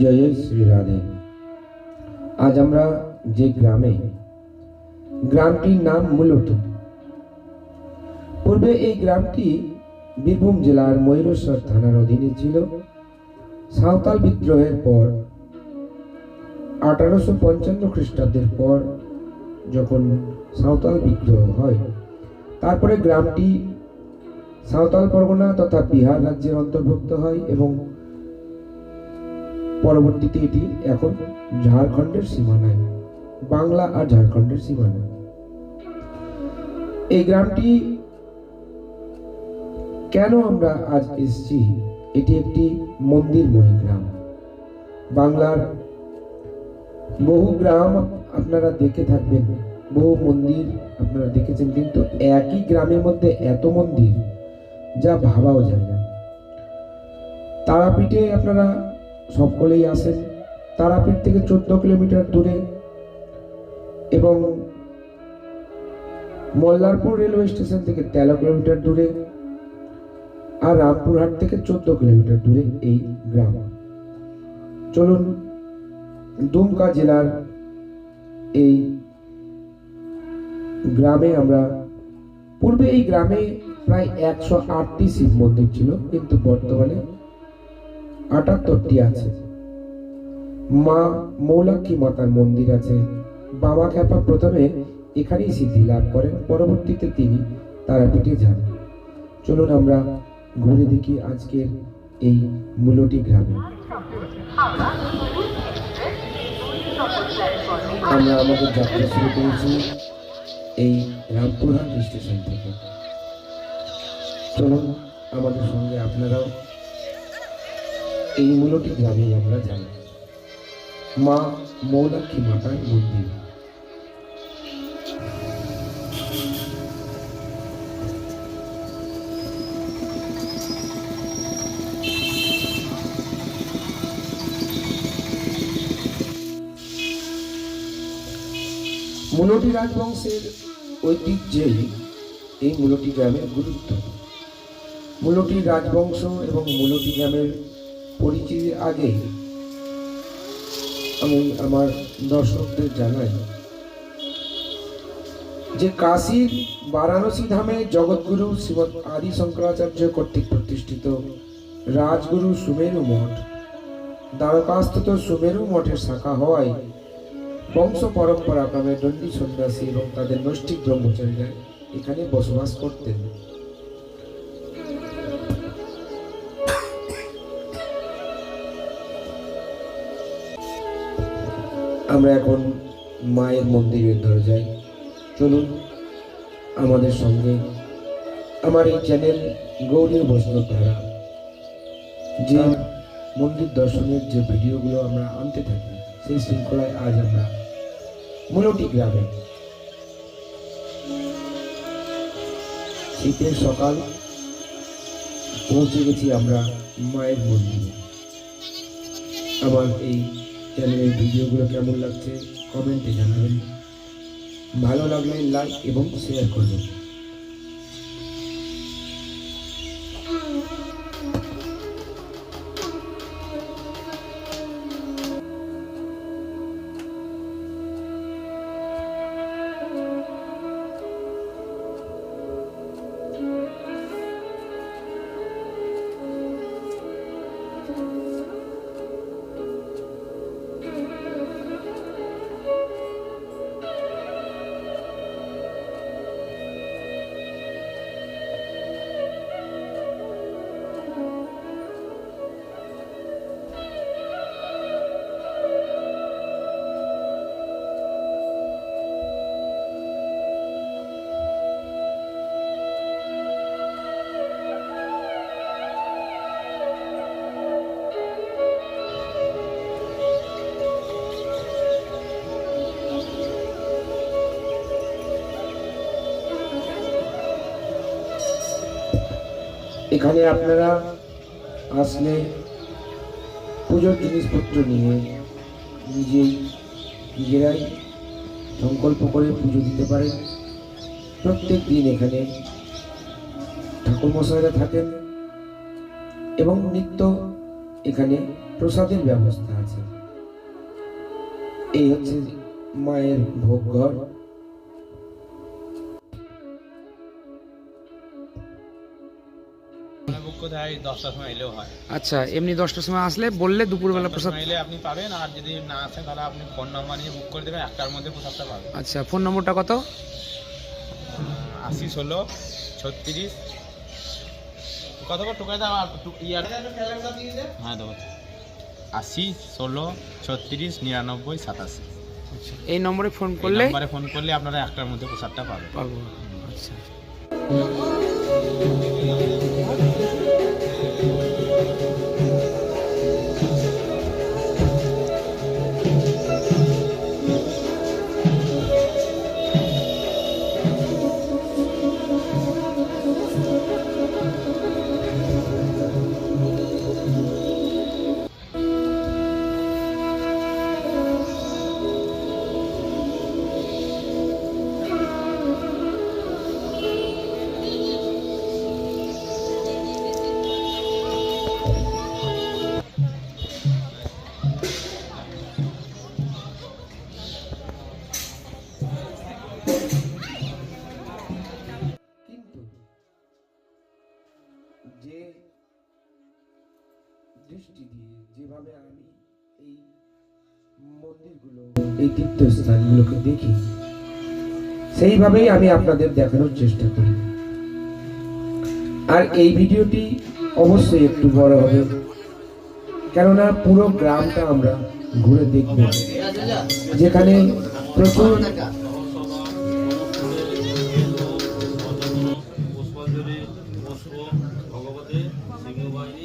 জয় শ্রী রাধে। আজ আমরা যে গ্রামে, গ্রামটির নাম মুলুটি। পূর্বে এই গ্রামটি বীরভূম জেলার ময়ূরেশ্বর থানার অধীনে ছিল। সাঁওতাল বিদ্রোহের পর, আঠারোশো পঞ্চান্ন খ্রিস্টাব্দের পর যখন সাঁওতাল বিদ্রোহ হয়, তারপরে গ্রামটি সাঁওতাল পরগনা তথা বিহার রাজ্যের অন্তর্ভুক্ত হয় এবং পরবর্তীতে এটি এখন ঝাড়খণ্ডের সীমানায়, বাংলা আর ঝাড়খণ্ডের সীমানায়। এই গ্রামটি কেন আমরা আজ এসেছি? এটি একটি মন্দিরময় গ্রাম। বাংলার বহু গ্রাম আপনারা দেখে থাকবেন, বহু মন্দির আপনারা দেখেছেন, কিন্তু একই গ্রামের মধ্যে এত মন্দির, যা ভাবাও যায় না। তারাপীঠে আপনারা সকলেই আসেন তারাপীঠ থেকে চোদ্দ কিলোমিটার দূরে এবং মল্লারপুর রেলওয়ে স্টেশন থেকে তেরো কিলোমিটার দূরে আর রামপুরহাট থেকে চোদ্দ কিলোমিটার দূরে এই গ্রাম। চলুন দুমকা জেলার এই গ্রামে আমরা, পূর্বে এই গ্রামে প্রায় একশো আটটি শিব মন্দির ছিল, কিন্তু বর্তমানে আটাত্তরটি আছে। মা মৌলাক্ষী মাতার মন্দির আছে? বাবা খ্যাপা প্রথমে এখানেই সিদ্ধি লাভ করেন, পরবর্তীতে তিনি তারাপীঠে যান। চলুন আমরা ঘুরে দেখি আজকের এই মূলটি গ্রামে। আমরা আমাদের যাত্রা শুরু করেছি এই রামপুরহাট স্টেশন থেকে। চলুন আমাদের সঙ্গে আপনারাও এই মূলটি গ্রামেই আমরা জানি। মা মৌলাক্ষী মাতার মন্দির মুলটি রাজবংশের ঐতিহ্যেই এই মূলটি গ্রামের গুরুত্ব। মূলটি রাজবংশ এবং মূলটি গ্রামের পরিচিতির আগে আমি আমার দর্শকদের জানাই যে কাশীর বারাণসী ধামে জগৎগুরু শ্রীমৎ আদি শঙ্করাচার্য কর্তৃক প্রতিষ্ঠিত রাজগুরু সুমেরু মঠ, দ্বারকাস্থিত সুমেরু মঠের শাখা হওয়ায় বংশ পরম্পরা ক্রমে দণ্ডী সন্ন্যাসী এবং তাদের নৈষ্ঠিক ব্রহ্মচারীরা এখানে বসবাস করতেন। আমরা এখন মায়ের মন্দিরের দরজায়। চলুন আমাদের সঙ্গে আমার এই চ্যানেল গৌরীয় বৈষ্ণব ধারা যে মন্দির দর্শনের যে ভিডিওগুলো আমরা আনতে থাকি, সেই শৃঙ্খলায় আজ আমরা মূলটি গ্রামে। শীতের সকাল, পৌঁছে গেছি আমরা মায়ের মন্দিরে। আমার এই চ্যানেলের ভিডিওগুলো কেমন লাগছে? কমেন্টে জানাবেন। ভালো লাগলে লাইক এবং শেয়ার করবেন। এখানে আপনারা আসলে পুজোর জিনিসপত্র নিয়ে নিজেই নিজেরাই সংকল্প করে পুজো দিতে পারেন। প্রত্যেক দিন এখানে ঠাকুরমশাইরা থাকেন এবং নিত্য এখানে প্রসাদের ব্যবস্থা আছে। এই হচ্ছে মায়ের ভোগ ঘর। হয় দশটার সময় এলেও হয়। আচ্ছা এমনি দশটার সময় আসলে বললে দুপুরবেলা প্রসাদ এলে আপনি পাবেন আর যদি না আসেন তাহলে আপনি ফোন নাম্বার নিয়ে বুক করে দেবেন একটার মধ্যে প্রসাদটা পাবেন। আচ্ছা ফোন নম্বরটা কত? আশি ষোলো ছত্রিশ। কত করে টোকাই দাও আর ইয়ার হ্যাঁ দেবো। আশি ষোলো ছত্রিশ নিরানব্বই সাতাশি। আচ্ছা এই নম্বরে ফোন করলে নাম্বারে ফোন করলে আপনারা একটার মধ্যে প্রসাদটা পাবেন। পাবো। আচ্ছা। এই তীর্থস্থানগুলোকে দেখি। সেইভাবেই আমি আপনাদের দেখানোর চেষ্টা করি। আর এই ভিডিওটি অবশ্যই একটু বড় হবে। কেননা পুরো গ্রামটা আমরা ঘুরে দেখব। যেখানে প্রচুর ভগবতী, সিংহবাহিনী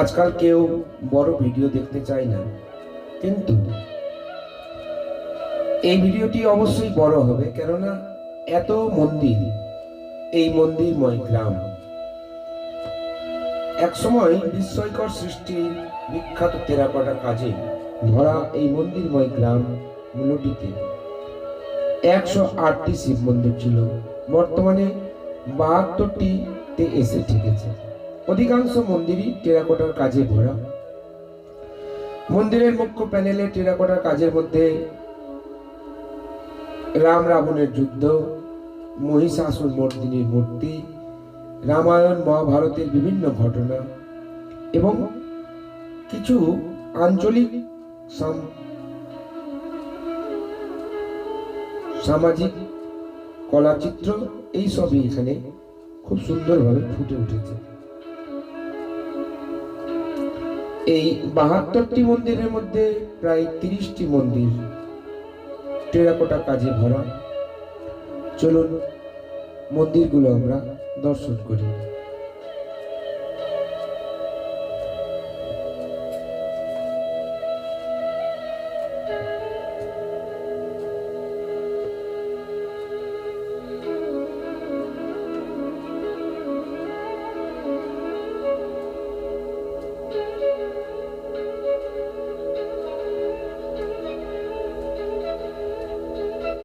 আজকাল কেউ বড় ভিডিও দেখতে চায় না। কিন্তু এই ভিডিওটি অবশ্যই বড় হবে, কেননা এত মন্দির, এই মন্দিরময় গ্রাম। একসময় বিস্ময়কর সৃষ্টির বিখ্যাত টেরাকোটা কাজে ভরা এই মন্দিরময় গ্রাম মূলটিতে একশো আটটি শিব মন্দির ছিল। বর্তমানে বাহাত্তরটিতে এসে ঠেকেছে। অধিকাংশ মন্দিরই টেরাকোটার কাজে ভরা। মন্দিরের মুখ্য প্যানেলে টেরাকোটার কাজের মধ্যে রাম রাবণের যুদ্ধ, মহিষাসুর মর্দিনীর মূর্তি, রামায়ণ মহাভারতের বিভিন্ন ঘটনা এবং কিছু আঞ্চলিক সামাজিক কলাচিত্র, এই সবই এখানে খুব সুন্দরভাবে ফুটে উঠেছে। এই বাহাত্তরটি মন্দিরের মধ্যে প্রায় তিরিশটি মন্দির টেরাকোটা কাজে ভরা। চলুন মন্দিরগুলো আমরা দর্শন করি।